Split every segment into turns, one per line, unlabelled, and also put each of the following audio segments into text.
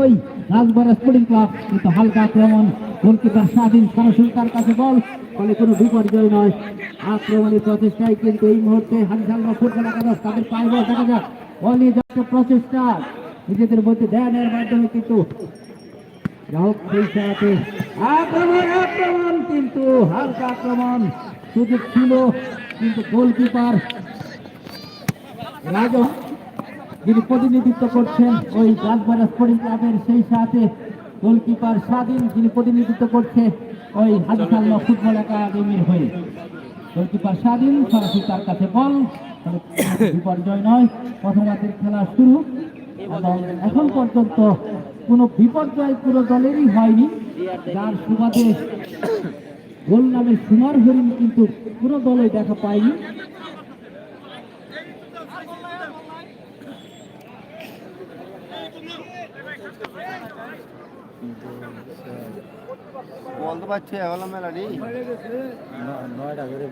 ওই রাজবাড়া sporting club কিন্তু হালকা আক্রমণ। গোলকিপার স্বাধীন সরাসরি কাছে বল, ফলে কোনো বিপর্যয় নয়। আক্রমণের প্রচেষ্টায় কিন্তু এই মুহূর্তে হানসালমা ফুটবল একাদশ তাদের পায়ে বল দেখা যাক। বল যাচ্ছে প্রচেষ্টা। নিজেদের মধ্যে দেয়ানের মাধ্যমে কিন্তু আক্রমণ আক্রমণ, কিন্তু হালকা আক্রমণ। সুযোগ ছিল, কিন্তু গোলকিপার রাজন যিনি প্রতিনিধিত্ব করছেন ওই রাজবাড়া স্পোর্টিং ক্লাবের সেই সাথে গোলকিপার স্বাধীন, যিনি প্রতিনিধিত্ব করছে ওই হাজিসাল্লা ফুটবল একাডেমির হয়ে। গোলকিপার স্বাধীন, সরাসরি তার কাছে বল বিপর্যয় নয়, প্রথমার্ধের খেলা শুরু। এবং এখন পর্যন্ত কোনো বিপর্যয় পুরো দলেরই হয়নি। যার সুবাদে গোল নামে সুমার হরিণ কিন্তু কোনো দলে দেখা পায়নি।
বলতে পারছি হলো মেলাডি
নয়টা করে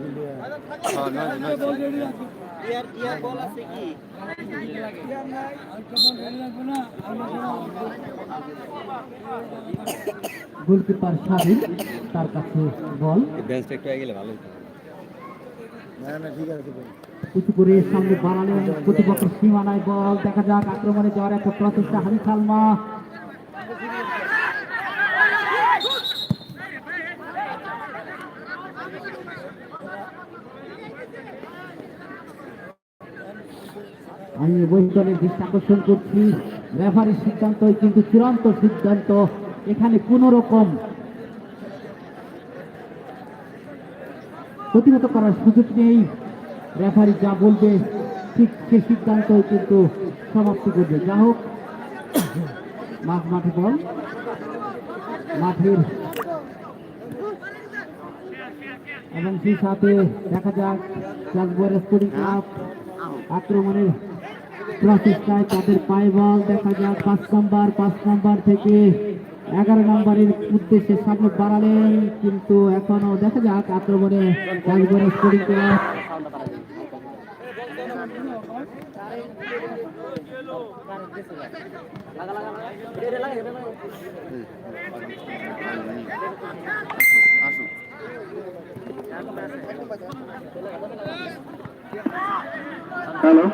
গোলকিপার তার কাছে বল।
বেঞ্চটা একটু গেলে ভালো হতো
না না ঠিক আছে
উঁচু করে সামনে বাড়ালেন প্রতিপক্ষের সীমানায় বল। দেখা যাক আক্রমণে যাওয়ার একটা প্রচেষ্টা হানি সালমা আমি বৈতনের দৃষ্টি আকর্ষণ করছি। রেফারির সিদ্ধান্ত কিন্তু চূড়ান্ত সিদ্ধান্ত। এখানে কোন রকম প্রতিহত করার সুযোগ নেই। রেফারি যা বলবে, ঠিক সে সিদ্ধান্ত কিন্তু সমাপ্তি করবে। যা হোক, মাঠ মাঠে বল। মাঠের এবং সেই সাথে দেখা যাক আক্রমণের প্রচেষ্টায় তাদের পায়ে বল দেখা যাক। পাঁচ নম্বর, পাঁচ নাম্বার থেকে এগারো নম্বরের উদ্দেশ্যে সামনে বাড়ালেন, কিন্তু এখনও দেখা যাক আক্রমণে ক্লাব হ্যালো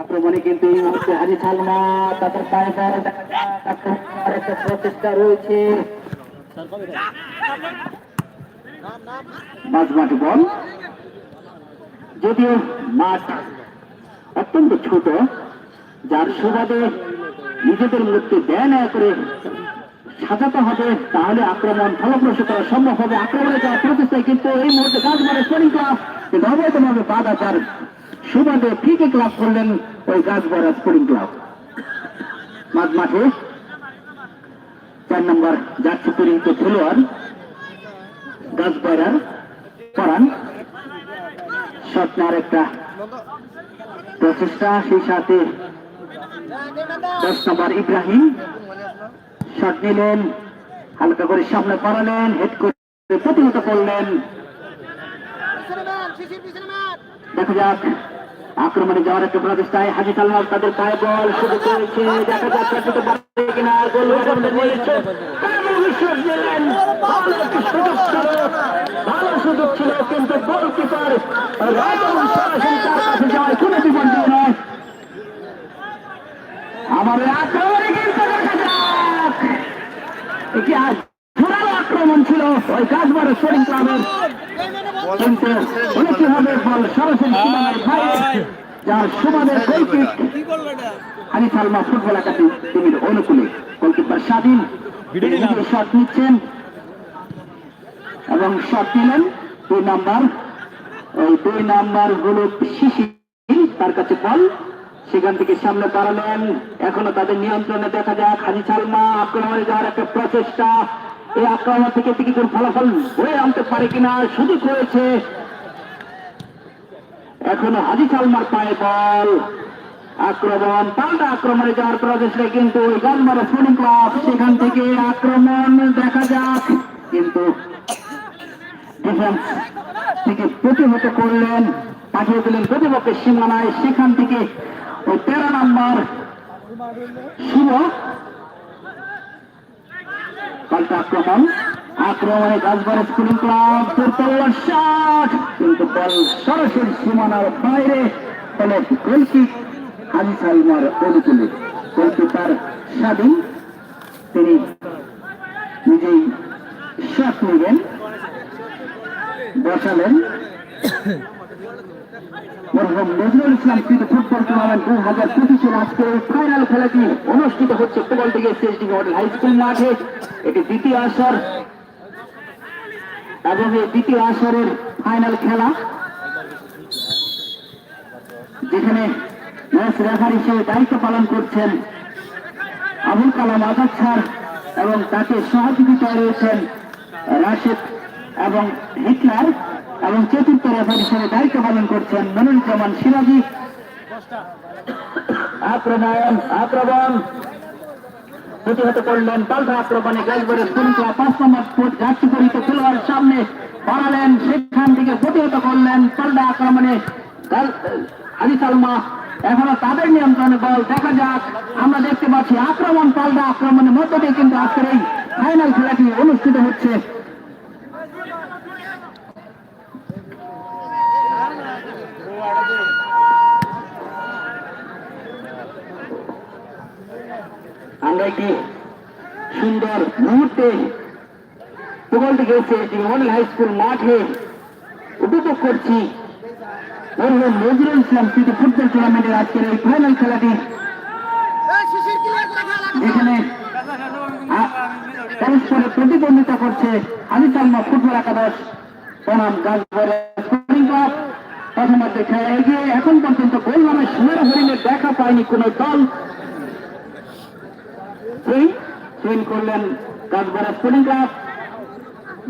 আক্রমণে কিন্তু এই মুহূর্তে হাজি সালমা তাদের একটা প্রচেষ্টা রয়েছে। বল। যদিও মাঠ অত্যন্ত ছোট, যার সুবাদে নিজেদের মধ্যে ব্যয় না করে সাজাতে হবে, তাহলে আক্রমণ ফলপ্রসূ করা সম্ভব হবে। আক্রমণে যাওয়ার প্রচেষ্টায় কিন্তু এই মুহূর্তে কাজ মানে স্পোর্টিং ক্লাব কিন্তু অবৈধভাবে বাধা যার সুবাদে ফ্রিকে ক্লাব করলেন ওই গাছবরা স্পোর্টিং ক্লাব। মাঝ মাঠে চার নম্বর জার্সি পরিহিত খেলোয়াড় গাছবরার পরান স্বপ্নার একটা প্রচেষ্টা, সেই সাথে দশ নম্বর ইব্রাহিম। শট নিলেন, হালকা করে সামনে বাড়ালেন হেড করে প্রতিহত করলেন। দেখা যাক আক্রমণে যাওয়ার একটা প্রচেষ্টায় হাজি সালমান তাদের পায়ে বল শুরু করেছে, দেখা নয়। আমাদের আক্রমণে ছিল, ওই কাজবার স্পোর্টিং ক্লাবের কিন্তু অনেকটি হবে বল সরাসরি সীমানার বাইরে যার সমানের গোলকিক হানি সালমা ফুটবল একাডেমির অনুকূলে গোলকিপার স্বাধীন শট নিচ্ছেন এবং শট নিলেন দুই নাম্বার। ওই দুই নাম্বার হলো শিশির তার কাছে বল। সেখান থেকে সামনে বাড়ালেন এখনও তাদের নিয়ন্ত্রণে দেখা যাক। হাজি সালমা আক্রমণে যাওয়ার একটা প্রচেষ্টা। এই আক্রমণ থেকে থেকে কোন ফলাফল হয়ে আনতে পারে কিনা সুযোগ রয়েছে এখনও হাজি সালমার পায়ে বল। আক্রমণ, পাল্টা আক্রমণে যাওয়ার প্রচেষ্টা কিন্তু গালমারা স্পোর্টিং ক্লাব সেখান থেকে আক্রমণ দেখা যাক। কিন্তু থেকে প্রতিহত করলেন, পাঠিয়ে দিলেন প্রতিপক্ষের সীমানায়। সেখান থেকে ওই তেরো নম্বর শুভ পাল্টা আক্রমণ। আক্রমণে গাছবাড়ি স্কুলিং ক্লাব দুর্বল শট কিন্তু বল সরাসরি সীমানার বাইরে ফলে গোলকিক হাজি সালমার অনুকূলে। গোলকিপার স্বাধীন, তিনি নিজেই শট নিবেন বসালেন। মরহুম নজরুল ইসলাম কৃত ফুটবল টুর্নামেন্ট দু হাজার পঁচিশের আজকের ফাইনাল খেলাটি অনুষ্ঠিত হচ্ছে ফুটবল থেকে মডেল হাই স্কুল মাঠে। এটি দ্বিতীয় আসর এবং এই দ্বিতীয় আসরের ফাইনাল খেলা, যেখানে ম্যাচ রেফার হিসেবে দায়িত্ব পালন করছেন আবুল কালাম আজাদ স্যার এবং তাকে সহযোগিতায় রয়েছেন রাশেদ এবং হিটলার এবং চতুর্থ রেফার হিসেবে দায়িত্ব পালন করছেন মনিরুজ্জামান সিরাজি আক্রমণ আক্রমণ। প্রতিহত করলেন পাল্টা আক্রমণে গাইবারে শৃঙ্খলা পাঁচ নম্বর ফুট যাত্রী পরিত খেলোয়াড়ের সামনে বাড়ালেন, সেখান থেকে প্রতিহত করলেন পাল্টা আক্রমণে। আলি সালমা, এখনও তাদের নিয়ন্ত্রণে বল, দেখা যাক। আমরা দেখতে পাচ্ছি আক্রমণ, পাল্টা আক্রমণের মধ্য দিয়ে কিন্তু আজকের এই ফাইনাল খেলাটি অনুষ্ঠিত হচ্ছে। আমরা একটি সুন্দর মুহূর্তে প্রকল্প গেছে মডেল হাই স্কুল মাঠে উপভোগ করছি। নজরুল ইসলাম স্মৃতি ফুটবল টুর্নামেন্টের আজকের এই ফাইনাল খেলাটি। যেখানে আ- পরস্পরে প্রতিদ্বন্দ্বিতা করছে আলি সালমা ফুটবল একাদশ, বনাম গাছবাড়ি প্রথমার্ধে খেলা এগিয়ে এখন পর্যন্ত গোল নামে সোনার হরিণের দেখা পায়নি কোন দল। সুইং সুইং করলেন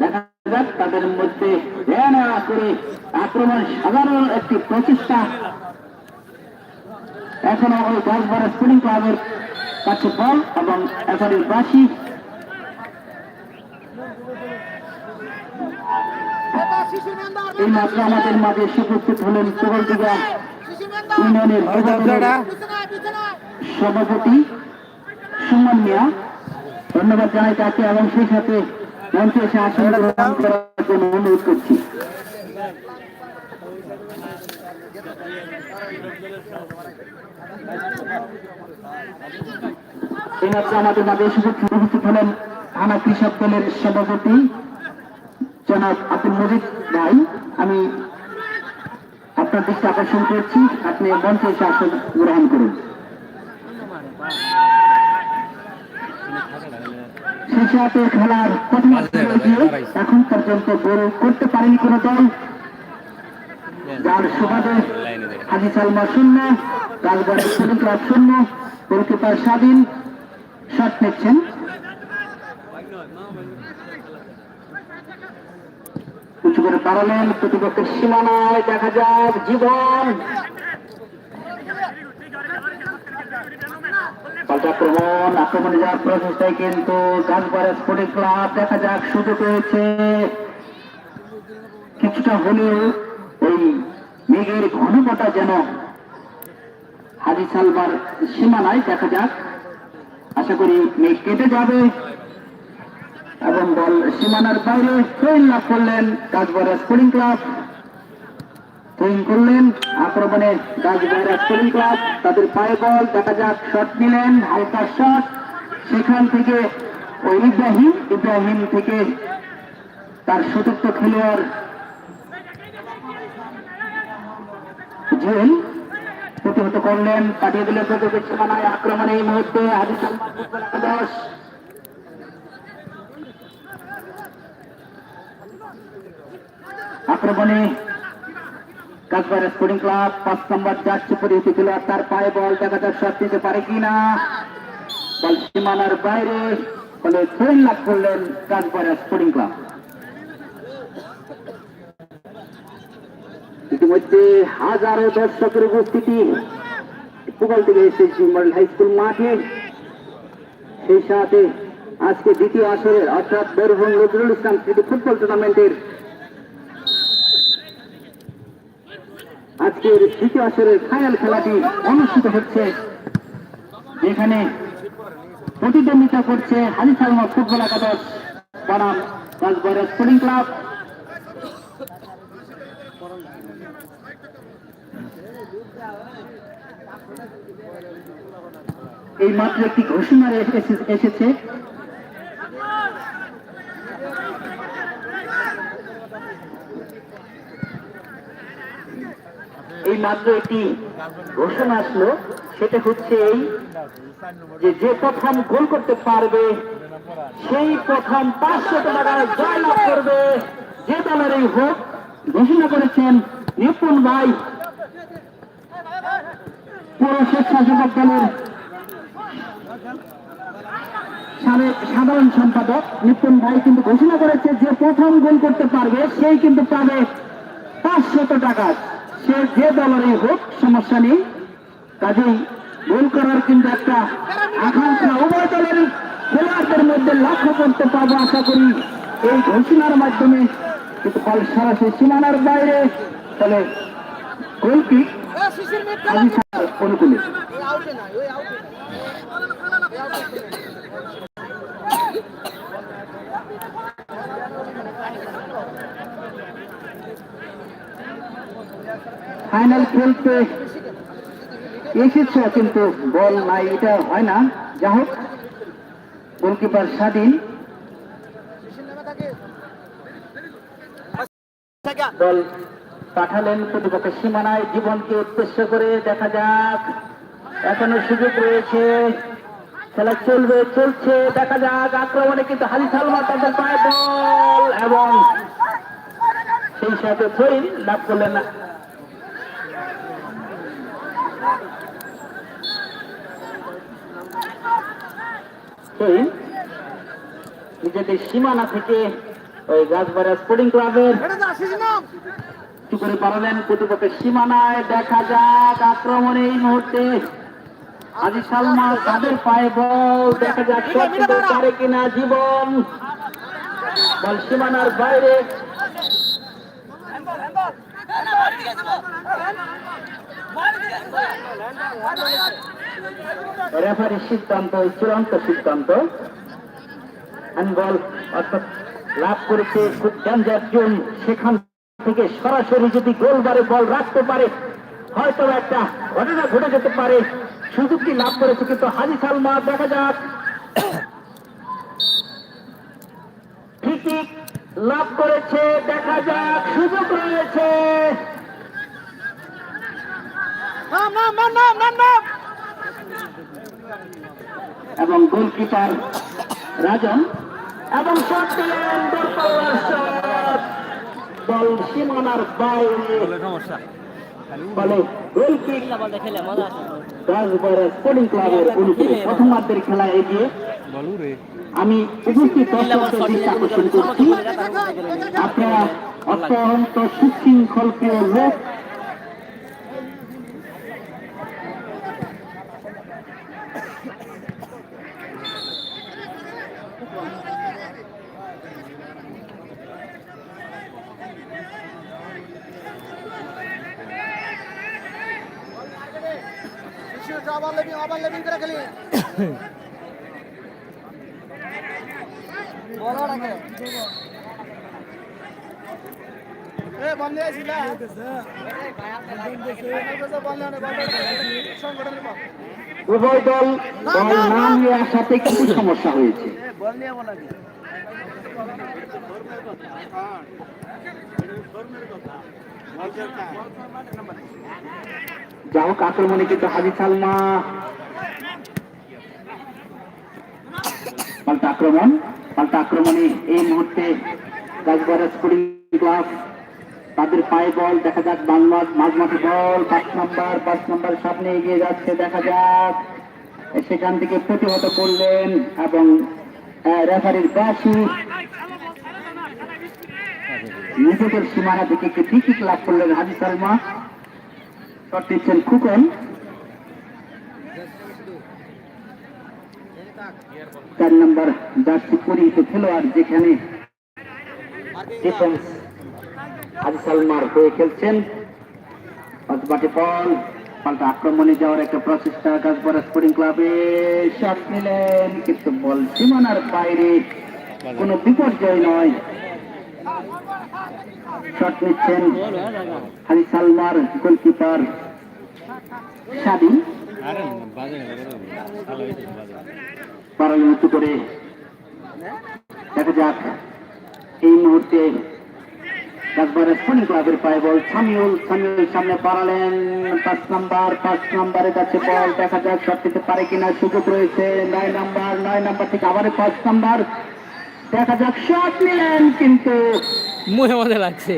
দেখা যাক তাদের মধ্যে করে আক্রমণ সাধারণ একটি প্রচেষ্টা। এখনও ওই ক্লাবের কাছে বল এবং এফারির বাসি এই মাত্র আমাদের মাঝে এসে উপস্থিত হলেন সুগলদিঘা ইউনিয়নের সভাপতি সুমন মিয়া ধন্যবাদ জানাই তাকে এবং সেই সাথে মঞ্চে এসে আসন গ্রহণ করার জন্য অনুরোধ করছি। আমাদের মাঝে উপস্থিত হলেন থানা কৃষক দলের সভাপতি জনাব আব্দুল মজিদ ভাই। আমি আপনার দৃষ্টি আকর্ষণ করছি, আপনি মঞ্চে এসে আসন গ্রহণ করুন। শেষাতে খেলার এখন পর্যন্ত গোল করতে পারেনি কোনো দল। যার সুবাদে হাজি সালমা শূন্য শূন্য গোলকিপার স্বাধীন। শট নিচ্ছেন। উঁচু করে প্রতিপক্ষের সীমানায়। দেখা যাক জীবন। পাল্টা আক্রমণ আক্রমণে যাওয়ার প্রচেষ্টায় কিন্তু গাছবাড়া স্পোর্টিং ক্লাব দেখা যাক সুযোগ পেয়েছে। কিছুটা হলেও ওই মেঘের ঘনঘটা যেন হাজি সালবার সীমানায় দেখা যাক। আশা করি মেঘ কেটে যাবে এবং বল সীমানার বাইরে লাভ করলেন গাছবাড়া স্পোর্টিং ক্লাব। ট্রেন করলেন আক্রমণে তাদের পায়ে বল, দেখা যাক শট নিলেন, হালকা শট সেখান থেকে ওই ইব্রাহিম ইব্রাহিম থেকে তার সতীর্থ খেলোয়াড় জুয়েল প্রতিহত করলেন, পাঠিয়ে দিলেন প্রতিপক্ষ সীমানায় আক্রমণে এই মুহূর্তে হাজি সালমান আক্রমণে কাকবার স্পোর্টিং ক্লাব পাঁচ নম্বর যাচ্ছে পরিহিত খেলোয়াড় তার পায়ে বল দেখা যাক শট নিতে পারে কিনা। বল সীমানার বাইরে। ফলে থ্রোইন লাভ করলেন কাকবার স্পোর্টিং ক্লাব ইতিমধ্যে হাজারো দর্শকের উপস্থিতি। পুগল থেকে এসেছি মডেল হাই স্কুল মাঠে। সেই সাথে আজকে দ্বিতীয় আসরের, অর্থাৎ বরভং নজরুল ইসলাম স্মৃতি ফুটবল টুর্নামেন্টের আজকের দ্বিতীয় আসরের ফাইনাল খেলাটি অনুষ্ঠিত হচ্ছে। এখানে প্রতিদ্বন্দ্বিতা করছে হাজি সালমা ফুটবল একাদশ, বনাম রাজবাড়িয়া স্পোর্টিং ক্লাব এই মাত্র একটি ঘোষণা এসে- এসেছে। এই মাত্র একটি ঘোষণা আসলো, সেটা হচ্ছে এই যে যে প্রথম গোল করতে পারবে, সেই প্রথম পাঁচশো টাকা জয়লাভ করবে যে দলেরই হোক। ঘোষণা করেছেন নিপুণ ভাই। পুরো স্বেচ্ছাসেবক দলের সাধারণ সম্পাদক নিপুণ ভাই কিন্তু ঘোষণা করেছে যে প্রথম গোল করতে পারবে, সেই কিন্তু পাবে পাঁচশত টাকা। সে যে দলেরই হোক, সমস্যা নেই। কাজেই গোল করার কিন্তু একটা আকাঙ্ক্ষা। উভয় দলের খেলোয়াড়দের মধ্যে লক্ষ্য করতে পারব আশা করি। এই ঘোষণার মাধ্যমে কিন্তু বল সরাসরি সীমানার বাইরে গোলকি আজি অনুকূলে। ফাইনাল খেলতে এসেছে, কিন্তু বল নাই, এটা হয় না। যা হোক, গোলকিপার স্বাধীন। দল পাঠালেন প্রতিপক্ষের সীমানায়, জীবনকে উদ্দেশ্য করে দেখা যাক। এখনও সুযোগ রয়েছে। খেলা চলবে, চলছে, দেখা যাক। আক্রমণে কিন্তু হালি সালমা তাদের পায়ে বল এবং সেই সাথে থইন লাভ করলেন না থইন নিজেদের সীমানা থেকে ওই গাছবাড়া স্পোর্টিং ক্লাবের একটু করে পারলেন প্রতিপক্ষের সীমানায়। দেখা যাক আক্রমণে এই মুহূর্তে আজি সালমা তাদের পায়ে বল। দেখা যাক পারে কিনা জীবন। বল সীমানার বাইরে। রেফারির সিদ্ধান্ত, চূড়ান্ত সিদ্ধান্ত। হ্যান্ডবল অর্থাৎ লাভ করেছে খুব ডেঞ্জার জোন সেখান থেকে সরাসরি যদি গোলবারে বল রাখতে পারে, হয়তো একটা ঘটনা ঘটে যেতে পারে। সুযোগটি লাভ করেছে কিন্তু হাজি সালমা, দেখা যাক। ঠিকই লাভ করেছে, দেখা যাক, সুযোগ রয়েছে। এবং গোলকিপার রাজন এবং বল সীমানার প্রথমার্ধের আমি উপস্থিত দর্শকদের আপনারা অত্যন্ত সুশৃঙ্খল প্রিয় লোক
আবার লেবিং আবার লেবিং করে খেলি বলো নাকি এ বন্ধে ছিল সংগঠনের পর
উভয় দল দল না নিয়ে আসাতে কিছু সমস্যা হয়েছে।
বল বলা
যা হোক আক্রমণে কিন্তু হাজি সালমা পাল্টা আক্রমণ পাল্টা আক্রমণে এই মুহূর্তে গাছবাড়া স্পোর্টিং ক্লাব তাদের পায়ে বল, দেখা যাক বাংলা মাঝ মাঠে বল, পাঁচ নম্বর পাঁচ নম্বর সামনে এগিয়ে যাচ্ছে, দেখা যাক। সেখান থেকে প্রতিহত করলেন এবং রেফারির বাসি নিজেদের সীমানা থেকে একটি টিকিট লাভ করলেন হাজি সালমা শট দিচ্ছেন খুকন। চার নম্বর জার্সি পরিহিত খেলোয়াড় যেখানে ডিফেন্স হাজি সালমার হয়ে খেলছেন। বাটে বল পাল্টা আক্রমণে যাওয়ার একটা প্রচেষ্টা গাছবরা স্পোর্টিং ক্লাবে শট নিলেন, কিন্তু বল সীমানার বাইরে কোনো বিপর্যয় নয়। শট নিচ্ছেন হাজি সালমার গোলকিপার উঁচু করে দেখা যাক এই মুহূর্তে একবারে স্পোর্টিং ক্লাবের পায়ে বল। সামিউল সামিউল সামনে পারালেন পাঁচ নাম্বার পাঁচ নাম্বারের কাছে বল। দেখা যাক শট দিতে পারে কিনা সুযোগ রয়েছে। নয় নাম্বার নয় নাম্বার থেকে আবার পাঁচ নাম্বার। দেখা যাক শট নিলেন কিন্তু
মুহে মধ্যে লাগছে।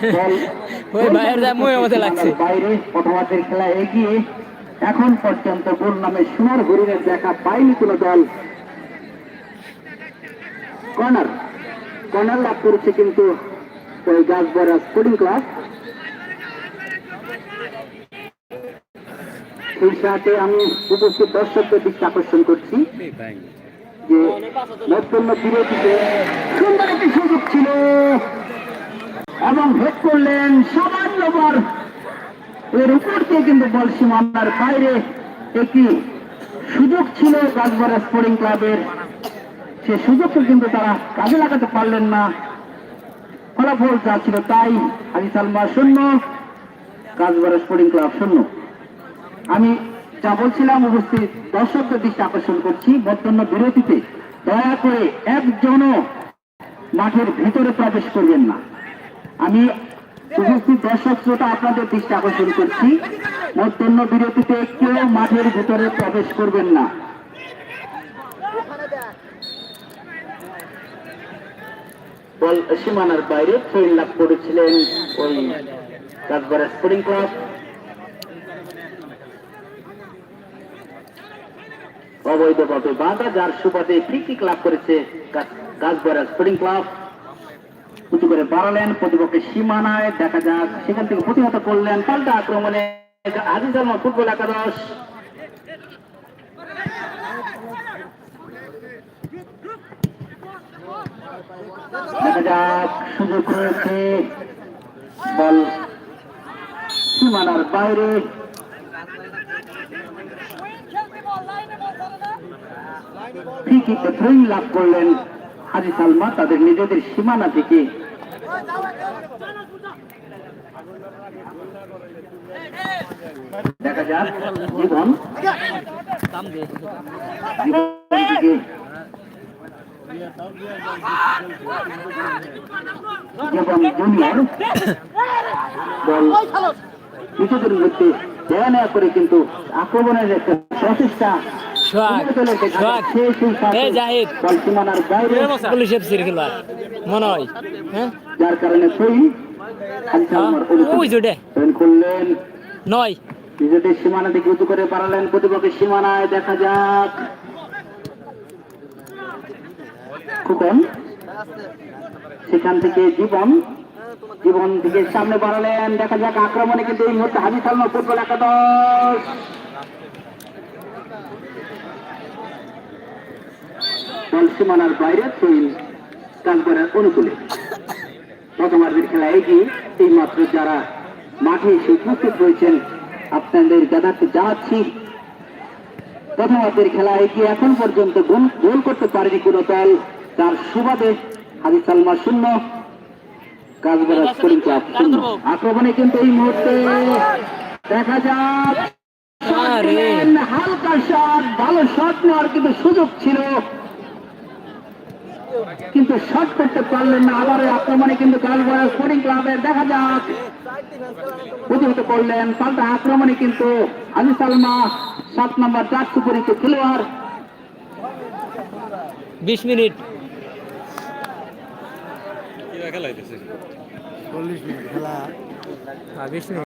ওই বাইরের যা মুহের মধ্যে লাগছে।
বাইরে প্রথমার্ধের খেলা এগিয়ে এখন পর্যন্ত গোল নামে সোনার হরিণের দেখা পায়নি কোনো দল। কর্নার কর্নার লাভ করেছে কিন্তু ওই গাছবরা স্পোর্টিং ক্লাব সেই সাথে আমি উপস্থিত দর্শকদের দিকে আকর্ষণ করছি যে নৈপুণ্য বিরতিতে সুন্দর একটি সুযোগ ছিল এবং হেড করলেন সামান্যবার এর উপর দিয়ে কিন্তু বল সীমানার বাইরে একটি সুযোগ ছিল গাছবাড়া স্পোর্টিং ক্লাবের। সে সুযোগকে কিন্তু তারা কাজে লাগাতে পারলেন না। ফলাফল যা ছিল তাই আলি সালমা শূন্য গাছবাড়া স্পোর্টিং ক্লাব শূন্য। আমি যা বলছিলাম, উপস্থিত দর্শকদের দৃষ্টি আকর্ষণ করছি, বর্তমান বিরতিতে দয়া করে একজনও মাঠের ভিতরে প্রবেশ করবেন না। আমি উপস্থিত দর্শক শ্রোতা আপনাদের দৃষ্টি আকর্ষণ করছি মধ্যাহ্ন বিরতিতে কেউ মাঠের ভিতরে প্রবেশ করবেন না। সীমানার বাইরে ফেল লাভ করেছিলেন ওই রাজবাড়া স্পোর্টিং ক্লাব। অবৈধভাবে বাধা, যার সুবাদে ফ্রি কিক লাভ করেছে গাছবাড়া স্পোর্টিং ক্লাব। উঁচু করে বাড়ালেন, প্রতিপক্ষের সীমানায় দেখা যাক, সেখান থেকে প্রতিহত করলেন পাল্টা আক্রমণে আজিজ ফুটবল একাদশ। সীমানার বাইরে। লাভ করলেন হাজি সালমা তাদের নিজেদের সীমানা থেকে। দেখা যাক জীবন। জীবন জুনিয়র মধ্যে দেয়া নেয়া। করে কিন্তু আক্রমণের একটা প্রচেষ্টা যার কারণে করলেন
নয়
নিজেদের সীমানা থেকে উঁচু করে পারালেন প্রতিপক্ষের সীমানায় দেখা যাক। খুকন সেখান থেকে জীবন জীবন থেকে সামনে বাড়ালেন। দেখা যাক আক্রমণে কিন্তু এই মুহূর্তে হাজি সালমা ফুটবল একাদশ। সীমানার বাইরে থ্রোইন কাজগড়ের অনুকূলে। প্রথমার্ধের খেলা এগিয়ে এই মাত্র যারা মাঠে এসে উপস্থিত হয়েছেন আপনাদের দাদাকে জানাচ্ছি প্রথমার্ধের খেলা এগিয়ে এখন পর্যন্ত গোল করতে পারেনি কোনো দল। তার সুবাদে হাজি সালমা শূন্য কাজগড়া স্পোর্টিং ক্লাব শূন্য। আক্রমণে কিন্তু এই মুহূর্তে দেখা যাক হালকা শট ভালো শট নেওয়ার কিন্তু সুযোগ ছিল। কিন্তু শট করতে পারলেন না আবার আক্রমণে কিন্তু কালগড়া স্পোর্টিং ক্লাবের দেখা যাক। প্রতিহত করলেন পাল্টা আক্রমণে কিন্তু আলি সালমা সাত নম্বর চার সুপরিচিত খেলোয়াড়।
বিশ মিনিট।
চল্লিশ মিনিট খেলা।
বিশ মিনিট।